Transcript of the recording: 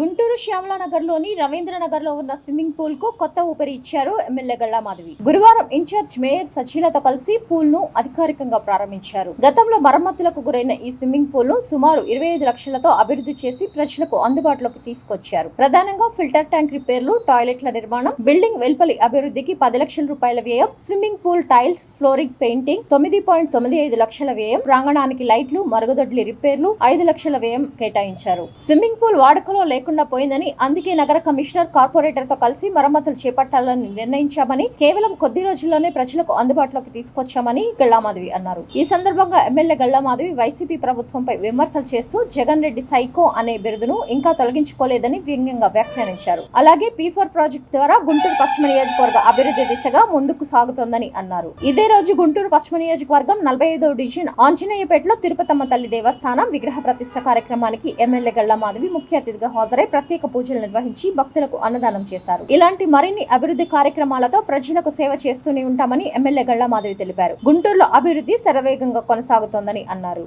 గుంటూరు లోని రవీంద్రనగర్లో ఉన్న స్విమ్మింగ్ పూల్కు కొత్త ఊపిరి ఇచ్చారు ఎమ్మెల్యే గల్లా మాధవి. గురువారం ఇన్ఛార్జ్ మేయర్ సచీలతో కలిసి పూల్ను అధికారికంగా ప్రారంభించారు. గతంలో మరమ్మతులకు గురైన ఈ స్విమ్మింగ్ పూల్ను సుమారు ఇరవై ఐదు లక్షలతో అభివృద్ధి చేసి ప్రజలకు అందుబాటులోకి తీసుకొచ్చారు. ప్రధానంగా ఫిల్టర్ ట్యాంక్ రిపేర్లు టాయిలెట్ల నిర్మాణం బిల్డింగ్ వెలుపలి అభివృద్ధికి పది లక్షల రూపాయల వ్యయం swimming pool tiles flooring painting తొమ్మిది పాయింట్ తొమ్మిది ఐదు లక్షల వ్యయం ప్రాంగణానికి లైట్లు మరుగుదొడ్లి రిపేర్లు ఐదు లక్షల వ్యయం కేటాయించారు. స్విమ్మింగ్ పూల్ వాడుకలో లేకుండా పోయిందని అందుకే నగర కమిషనర్ కార్పొరేటర్తో కలిసి మరమ్మతులు చేపట్టాలని నిర్ణయించామని కేవలం కొద్ది రోజుల్లోనే ప్రజలకు అందుబాటులోకి తీసుకొచ్చామని గల్లామాధవి అన్నారు. ఈ సందర్భంగా ఎమ్మెల్యే గల్లామాధవి వైసీపీ ప్రభుత్వంపై విమర్శలు చేస్తూ జగన్ రెడ్డి సైకో అనే బిరుదును ఇంకా తొలగించుకోలేదని వ్యంగ్యంగా వ్యాఖ్యానించారు. అలాగే పీ ఫోర్ ప్రాజెక్టు ద్వారా గుంటూరు పశ్చిమ నియోజకవర్గ అభివృద్ధి దిశగా ముందుకు సాగుతోందని అన్నారు. ఇదే రోజు గుంటూరు పశ్చిమ నియోజకవర్గం నలభై ఐదో డివిజన్ ఆంజనేయపేటలో తిరుపతమ్మ తల్లి దేవస్థానం విగ్రహ ప్రతిష్ట కార్యక్రమానికి ఎమ్మెల్యే గల్లా మాధవి ముఖ్య అతిథిగా హాజరు ప్రత్యేక పూజలు నిర్వహించి భక్తులకు అన్నదానం చేశారు. ఇలాంటి మరిన్ని అభివృద్ధి కార్యక్రమాలతో ప్రజలకు సేవ చేస్తూనే ఉంటామని ఎమ్మెల్యే గళ్ళ మాధవి తెలిపారు. గుంటూరులో అభివృద్ధి శరవేగంగా కొనసాగుతోందని అన్నారు.